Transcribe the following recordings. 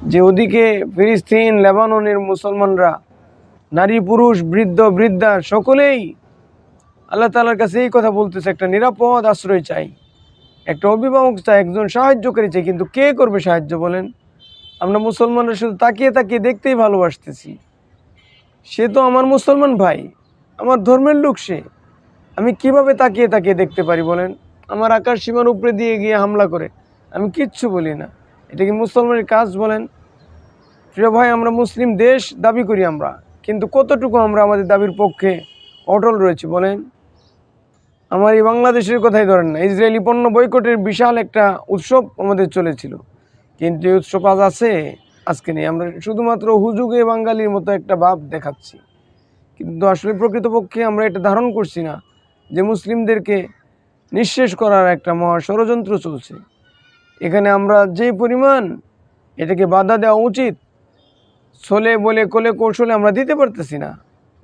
যে ওদিকে ফিলিস্তিন, লেবাননের মুসলমানরা, নারী, পুরুষ, বৃদ্ধ, বৃদ্ধা, সকলেই আল্লাহ তালার কাছে এই কথা বলতেছে, একটা নিরাপদ আশ্রয় চাই। একটা অভিভাবক চাই, একজন সাহায্যকারী চাই, কিন্তু কে করবে সাহায্য বলেন? আমরা মুসলমানরা শুধু তাকিয়ে তাকিয়ে দেখতেই ভালোবাসতেছি। সে তো আমার মুসলমান ভাই, আমার ধর্মের লোক সে। আমি কীভাবে তাকিয়ে তাকিয়ে দেখতে পারি বলেন? আমার আকাশ সীমার উপরে দিয়ে গিয়ে হামলা করে, আমি কিচ্ছু বলি না। এটা কি মুসলমানের কাজ বলেন? প্রিয় ভাই, আমরা মুসলিম দেশ দাবি করি আমরা, কিন্তু কতটুকু আমরা আমাদের দাবির পক্ষে অটল রয়েছে বলেন? আমার এই বাংলাদেশের কথাই ধরেন না, ইসরায়েলি পণ্য বয়কটের বিশাল একটা উৎসব আমাদের চলেছিল। কিন্তু এই উৎসব আজ আছে, আজকে নেই। আমরা শুধুমাত্র হুজুগে বাঙালির মতো একটা ভাব দেখাচ্ছি। কিন্তু আসলে প্রকৃতপক্ষে আমরা এটা ধারণ করছি না যে মুসলিমদেরকে নিঃশেষ করার একটা মহা ষড়যন্ত্র চলছে। এখানে আমরা যে পরিমাণ এটাকে বাধা দেওয়া উচিত, ছলে বলে কোলে কৌশলে আমরা দিতে পারতেছি না।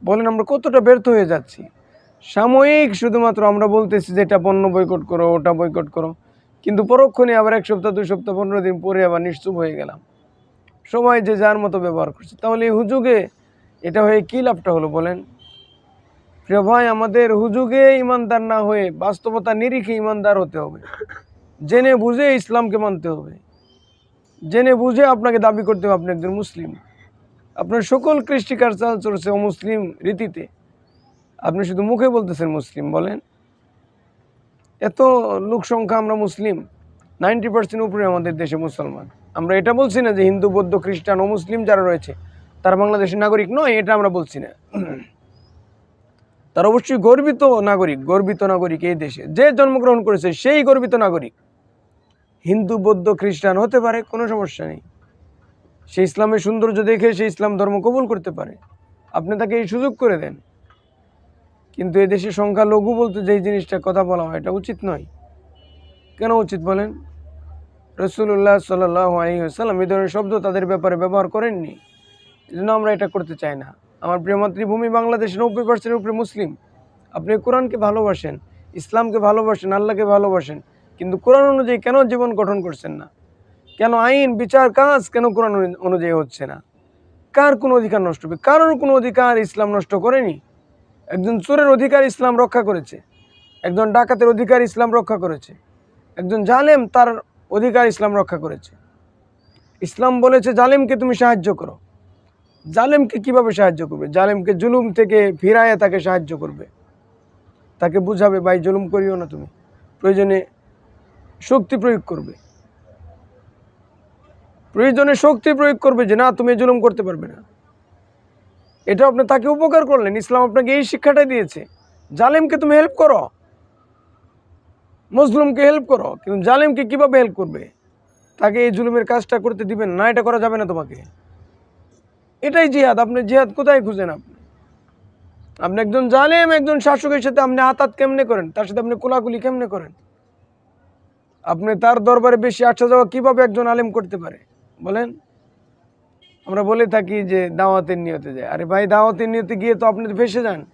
বলেন আমরা কতটা ব্যর্থ হয়ে যাচ্ছি। সাময়িক শুধুমাত্র আমরা বলতেছি যে এটা পণ্য বয়কট করো, ওটা বয়কট করো। কিন্তু পরক্ষণে আবার এক সপ্তাহ, দুই সপ্তাহ, পনেরো দিন পরে আবার নিশ্চুপ হয়ে গেলাম। সবাই যে যার মতো ব্যবহার করছে। তাহলে এই হুজুগে এটা হয়ে কী লাভটা হলো বলেন? প্রিয় ভাই, আমাদের হুজুগে ইমানদার না হয়ে বাস্তবতা নিরিখে ইমানদার হতে হবে। জেনে বুঝে ইসলামকে মানতে হবে। জেনে বুঝে আপনাকে দাবি করতে হবে আপনি একজন মুসলিম। আপনার সকল কৃষ্টি কালচার চলছে অমুসলিম রীতিতে। আপনি শুধু মুখে বলতেছেন মুসলিম, বলেন। এত লোক সংখ্যা আমরা মুসলিম, নাইনটি পার্সেন্ট উপরে আমাদের দেশে মুসলমান। আমরা এটা বলছি না যে হিন্দু, বৌদ্ধ, খ্রিস্টান ও মুসলিম যারা রয়েছে, তারা বাংলাদেশের নাগরিক নয়, এটা আমরা বলছি না। তারা অবশ্যই গর্বিত নাগরিক গর্বিত নাগরিক এই দেশে। যে জন্মগ্রহণ করেছে সেই গর্বিত নাগরিক। হিন্দু, বৌদ্ধ, খ্রিস্টান হতে পারে, কোনো সমস্যা নেই। সে ইসলামের সৌন্দর্য দেখে সে ইসলাম ধর্ম কবুল করতে পারে। আপনি তাকে এই সুযোগ করে দেন। কিন্তু এদেশে সংখ্যা লঘু বলতে যেই জিনিসটা কথা বলা হয়, এটা উচিত নয়। কেন উচিত বলেন? রসুল্লাহ সাল্লাহ আলহিহাল্লাম এই ধরনের শব্দ তাদের ব্যাপারে ব্যবহার করেননি। এই জন্য আমরা এটা করতে চাই না। আমার প্রিয় মাতৃভূমি বাংলাদেশ, নব্বই পার্সেন্টের উপরে মুসলিম। আপনি কোরআনকে ভালোবাসেন, ইসলামকে ভালোবাসেন, আল্লাহকে ভালোবাসেন কিন্তু কোরআন অনুযায়ী কেন জীবন গঠন করছেন না? কেন আইন, বিচার, কাজ কেন কোরআন অনুযায়ী হচ্ছে না? কার কোনো অধিকার নষ্ট হবে? কারোর কোনো অধিকার ইসলাম নষ্ট করেনি? একজন চোরের অধিকার ইসলাম রক্ষা করেছে। একজন ডাকাতের অধিকার ইসলাম রক্ষা করেছে। একজন জালেম তার অধিকার ইসলাম রক্ষা করেছে। ইসলাম বলেছে, জালেমকে তুমি সাহায্য করো। জালেমকে কীভাবে সাহায্য করবে? জালেমকে জুলুম থেকে ফিরায় তাকে সাহায্য করবে। তাকে বুঝাবে, ভাই, জুলুম করিও না তুমি। প্রয়োজনে শক্তি প্রয়োগ করবে। প্রয়োজনে শক্তি প্রয়োগ করবে যে, না, তুমি জুলুম করতে পারবে না। এটা আপনি তাকে উপকার করলেন। ইসলাম আপনাকে এই শিক্ষাটাই দিয়েছে। জালেমকে তুমি হেল্প করো। মজলুমকে হেল্প করো। কিন্তু জালেমকে কীভাবে হেল্প করবে? তাকে এই জুলুমের কাজটা করতে দিবেন না, এটা করা যাবে না তোমাকে। এটাই জিহাদ। আপনি জিহাদ কোথায় খুঁজেন আপনি? আপনি একজন জালেম, একজন শাসকের সাথে আপনি আতাত কেমনে করেন? তার সাথে আপনি কোলাকুলি কেমনে করেন? আপনি তার দরবারে বেশি আসা যাওয়া কীভাবে একজন আলেম করতে পারে? বলেন। আমরা বলে থাকি যে দাওয়াতের নিয়তে যায়। আরে ভাই, দাওয়াতের নিয়তে গিয়ে তো আপনি ফেসে যান।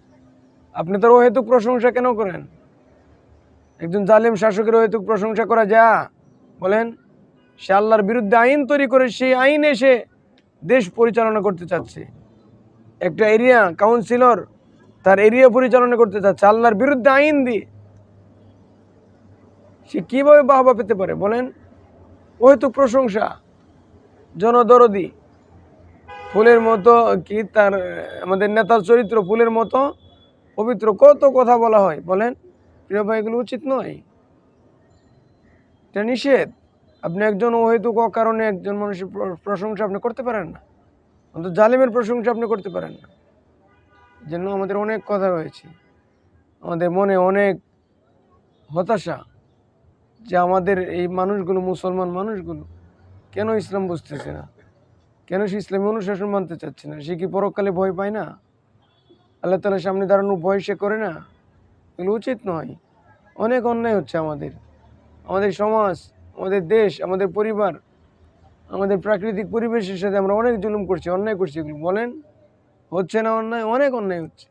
আপনি তার অহেতুক প্রশংসা কেন করেন? একজন জালেম শাসকের অহেতুক প্রশংসা করা যা। বলেন, সে আল্লাহর বিরুদ্ধে আইন তৈরি করে সেই আইন এসে দেশ পরিচালনা করতে চাচ্ছে। একটা এরিয়া কাউন্সিলর তার এরিয়া পরিচালনা করতে চাচ্ছে। আল্লাহর বিরুদ্ধে আইন দিয়ে সে কীভাবে বাহবা পেতে পারে বলেন? অহেতুক প্রশংসা, জনদরদি। ফুলের মতো কি তার, আমাদের নেতার চরিত্র ফুলের মতো পবিত্র? কত কথা বলা হয় বলেন? প্রিয় ভাই, এগুলো উচিত নয়। এটা নিষেধ। আপনি একজন অহেতুক কারণে একজন মানুষের প্রশংসা আপনি করতে পারেন না। অন্তত জালিমের প্রশংসা আপনি করতে পারেন না। জন্য আমাদের অনেক কথা রয়েছে। আমাদের মনে অনেক হতাশা। যে আমাদের এই মানুষগুলো মুসলমান মানুষগুলো, কেন ইসলাম বুঝতেছে না? কেন সে ইসলামী অনুশাসন মানতে চাচ্ছে না? সে কি পরকালে ভয় পায় না? আল্লাহ তালার সামনে দাঁড়ানোর ভয় সে করে না? এগুলো উচিত নয়। অনেক অন্যায় হচ্ছে আমাদের। আমাদের সমাজ, আমাদের দেশ, আমাদের পরিবার, আমাদের প্রাকৃতিক পরিবেশের সাথে আমরা অনেক জুলুম করছি, অন্যায় করছি এগুলো। বলেন, হচ্ছে না অন্যায়? অনেক অন্যায় হচ্ছে।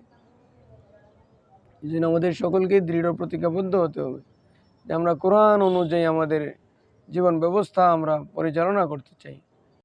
এই জন্য আমাদের সকলকে দৃঢ় প্রতিজ্ঞাবদ্ধ হতে হবে। যে আমরা কোরআন অনুযায়ী আমাদের জীবন ব্যবস্থা আমরা পরিচালনা করতে চাই।